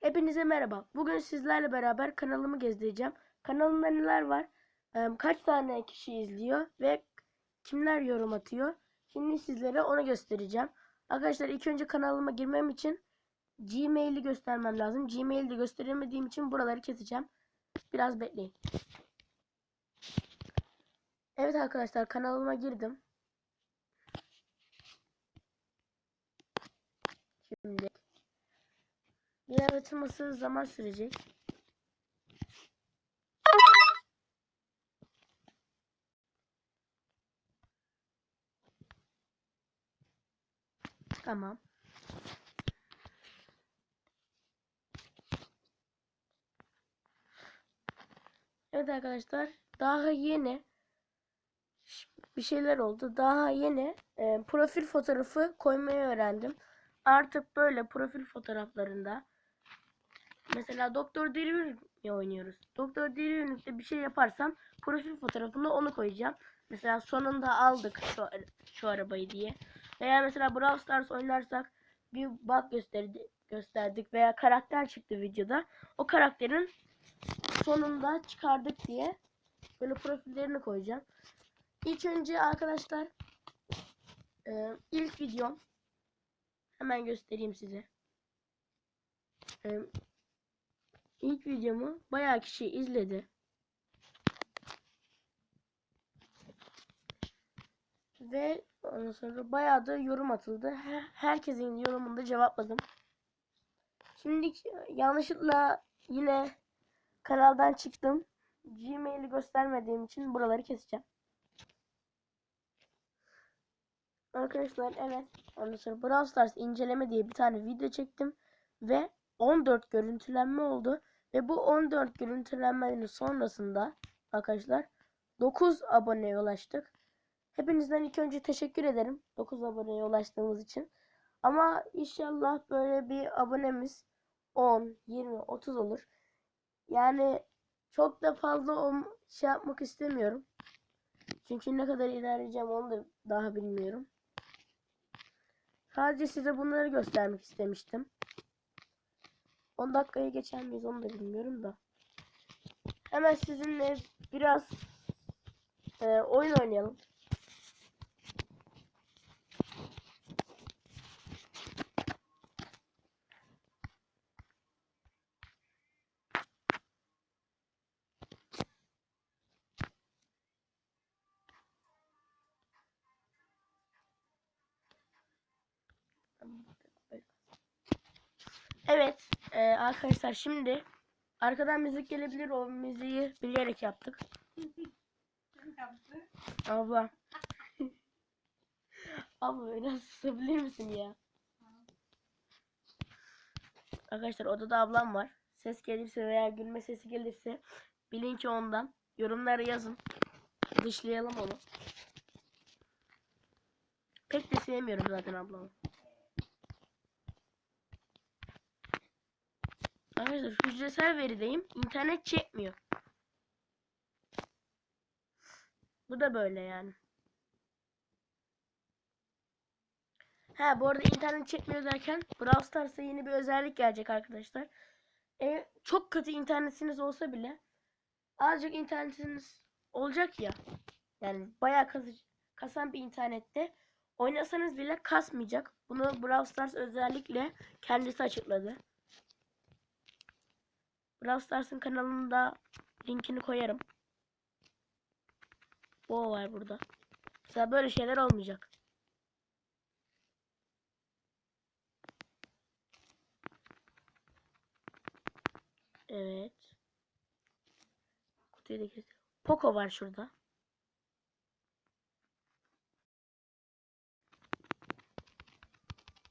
Hepinize merhaba. Bugün sizlerle beraber kanalımı gezdireceğim. Kanalımda neler var? Kaç tane kişi izliyor ve kimler yorum atıyor? Şimdi sizlere onu göstereceğim. Arkadaşlar ilk önce kanalıma girmem için Gmail'i göstermem lazım. Gmail'i gösteremediğim için buraları keseceğim. Biraz bekleyin. Evet arkadaşlar kanalıma girdim. Şimdi Biraz açılması zaman sürecek. Tamam. Evet arkadaşlar daha yeni bir şeyler oldu. Daha yeni e, profil fotoğrafı koymayı öğrendim. Artık böyle profil fotoğraflarında Mesela Doktor Delivery'yi oynuyoruz. Doktor Delivery'de bir şey yaparsam profil fotoğrafında onu koyacağım. Mesela sonunda aldık şu, şu arabayı diye. Veya mesela Brawl Stars oynarsak bir bug gösterdi, gösterdik veya karakter çıktı videoda. O karakterin sonunda çıkardık diye böyle profillerini koyacağım. İlk önce arkadaşlar e, ilk videom hemen göstereyim size. E, İlk videomu bayağı kişi izledi. Ve ondan sonra bayağı da yorum atıldı. Her- Herkesin yorumunu da cevapladım. Şimdi yanlışlıkla yine kanaldan çıktım. Gmail'i göstermediğim için buraları keseceğim. Arkadaşlar evet. Ondan sonra Brawl Stars inceleme diye bir tane video çektim. Ve 14 görüntülenme oldu. Ve bu 14 görüntülenmenin sonrasında arkadaşlar 9 aboneye ulaştık. Hepinizden ilk önce teşekkür ederim 9 aboneye ulaştığımız için. Ama inşallah böyle bir abonemiz 10, 20, 30 olur. Yani çok da fazla şey yapmak istemiyorum. Çünkü ne kadar ilerleyeceğim onu da daha bilmiyorum. Sadece size bunları göstermek istemiştim. 10 dakikayı geçer miyiz onu da bilmiyorum da. Hemen sizinle biraz e, oyun oynayalım. Evet e, arkadaşlar şimdi arkadan müzik gelebilir o müziği bilerek yaptık. Abla. Abla biraz susabilir misin ya? Arkadaşlar odada ablam var. Ses gelirse veya gülme sesi gelirse bilin ki ondan. Yorumlara yazın. Dışlayalım onu. Pek de sevmiyorum zaten ablamı. Arkadaşlar hücresel verideyim. İnternet çekmiyor. Bu da böyle yani. Ha bu arada internet çekmiyor derken Brawl Stars'a yeni bir özellik gelecek arkadaşlar. E, çok kötü internetiniz olsa bile azıcık internetiniz olacak ya. Yani bayağı kas- kasan bir internette oynasanız bile kasmayacak. Bunu Brawl Stars özellikle kendisi açıkladı. Brawl Stars'ın kanalında linkini koyarım. O var burada. Mesela böyle şeyler olmayacak. Evet. Kutuyu da keselim. Poco var şurada.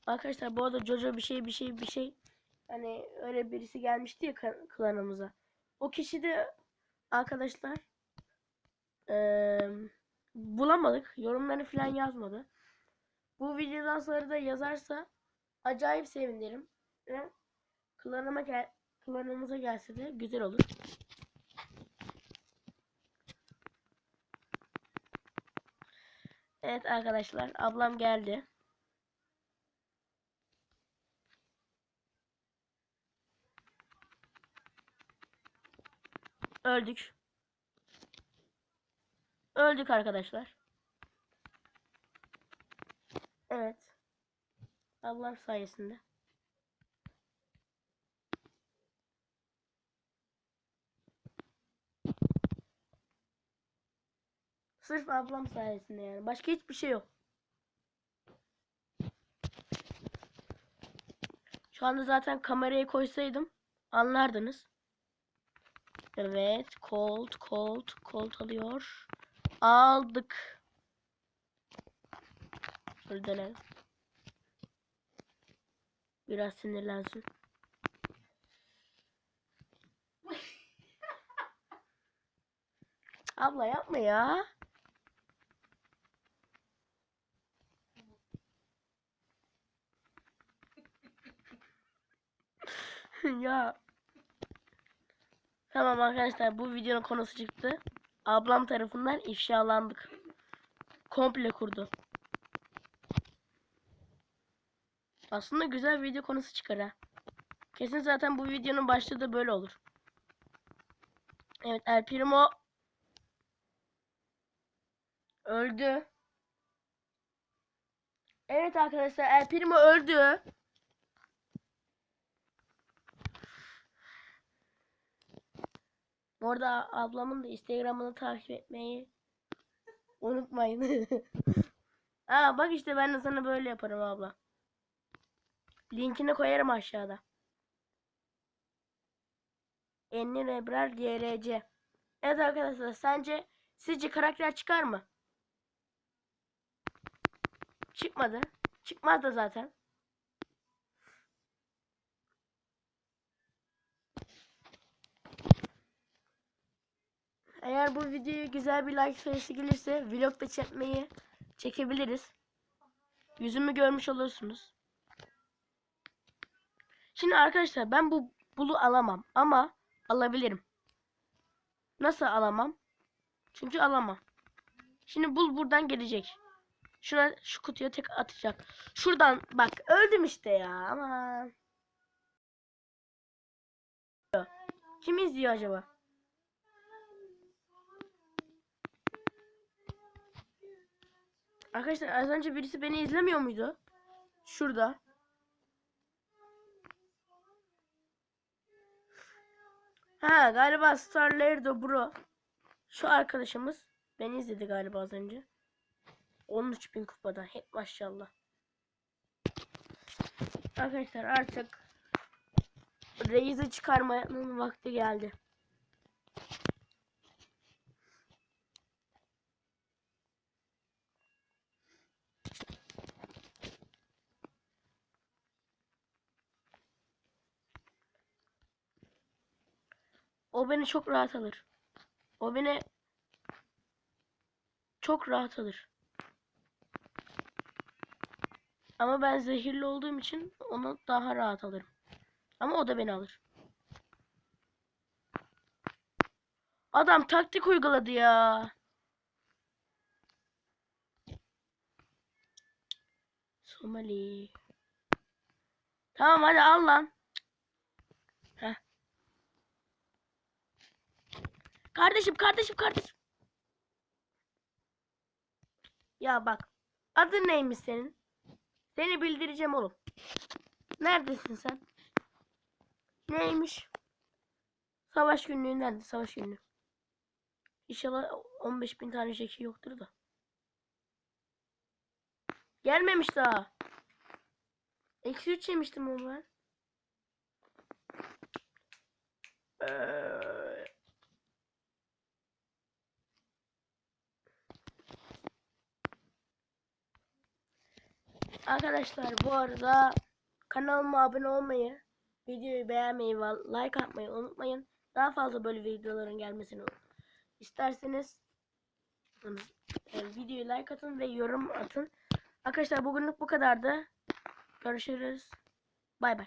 Arkadaşlar bu arada Jojo bir şey bir şey bir şey hani öyle birisi gelmişti ya klanımıza. O kişi de arkadaşlar eee, bulamadık. Yorumları falan yazmadı. Bu videodan sonra da yazarsa acayip sevinirim. Ve klanıma gel klanımıza gelse de güzel olur. Evet arkadaşlar ablam geldi. Öldük. Öldük arkadaşlar. Evet. Allah sayesinde. Sırf ablam sayesinde yani. Başka hiçbir şey yok. Şu anda zaten kamerayı koysaydım anlardınız. Evet. Colt, Colt, Colt alıyor. Aldık. Şöyle dönelim. Biraz sinirlensin. Abla yapma ya. ya. Tamam arkadaşlar bu videonun konusu çıktı. Ablam tarafından ifşalandık. Komple kurdu. Aslında güzel video konusu çıkar ha. Kesin zaten bu videonun başlığı da böyle olur. Evet El Primo öldü. Evet arkadaşlar El Primo öldü. Bu arada ablamın da Instagram'ını takip etmeyi unutmayın. Aa bak işte ben de sana böyle yaparım abla. Linkini koyarım aşağıda. Enlin Ebrar GRC. Evet arkadaşlar sence sizce karakter çıkar mı? Çıkmadı. Çıkmaz da zaten. Eğer bu videoya güzel bir like sayısı gelirse vlog da çekmeyi çekebiliriz. Yüzümü görmüş olursunuz. Şimdi arkadaşlar ben bu bulu alamam ama alabilirim. Nasıl alamam? Çünkü alamam. Şimdi bul buradan gelecek. Şuna şu kutuya tek atacak. Şuradan bak öldüm işte ya ama. Kim izliyor acaba? Arkadaşlar az önce birisi beni izlemiyor muydu? Şurada. Ha galiba Starlerdo Bro. Şu arkadaşımız beni izledi galiba az önce. 13.000 kupada. Hep maşallah. Arkadaşlar artık Reis'i çıkarmanın vakti geldi. O beni çok rahat alır. O beni çok rahat alır. Ama ben zehirli olduğum için onu daha rahat alırım. Ama o da beni alır. Adam taktik uyguladı ya. Somali. Tamam hadi al lan. Kardeşim kardeşim kardeşim. Ya bak. Adın neymiş senin? Seni bildireceğim oğlum. Neredesin sen? Neymiş? Savaş günlüğü nerede? Savaş günlüğü. İnşallah 15 bin tane jeki yoktur da. Gelmemiş daha. Eksi 3 yemiştim onu ben. Ee... Arkadaşlar bu arada kanalıma abone olmayı, videoyu beğenmeyi ve like atmayı unutmayın. Daha fazla böyle videoların gelmesini isterseniz e, videoyu like atın ve yorum atın. Arkadaşlar bugünlük bu kadardı. Görüşürüz. Bay bay.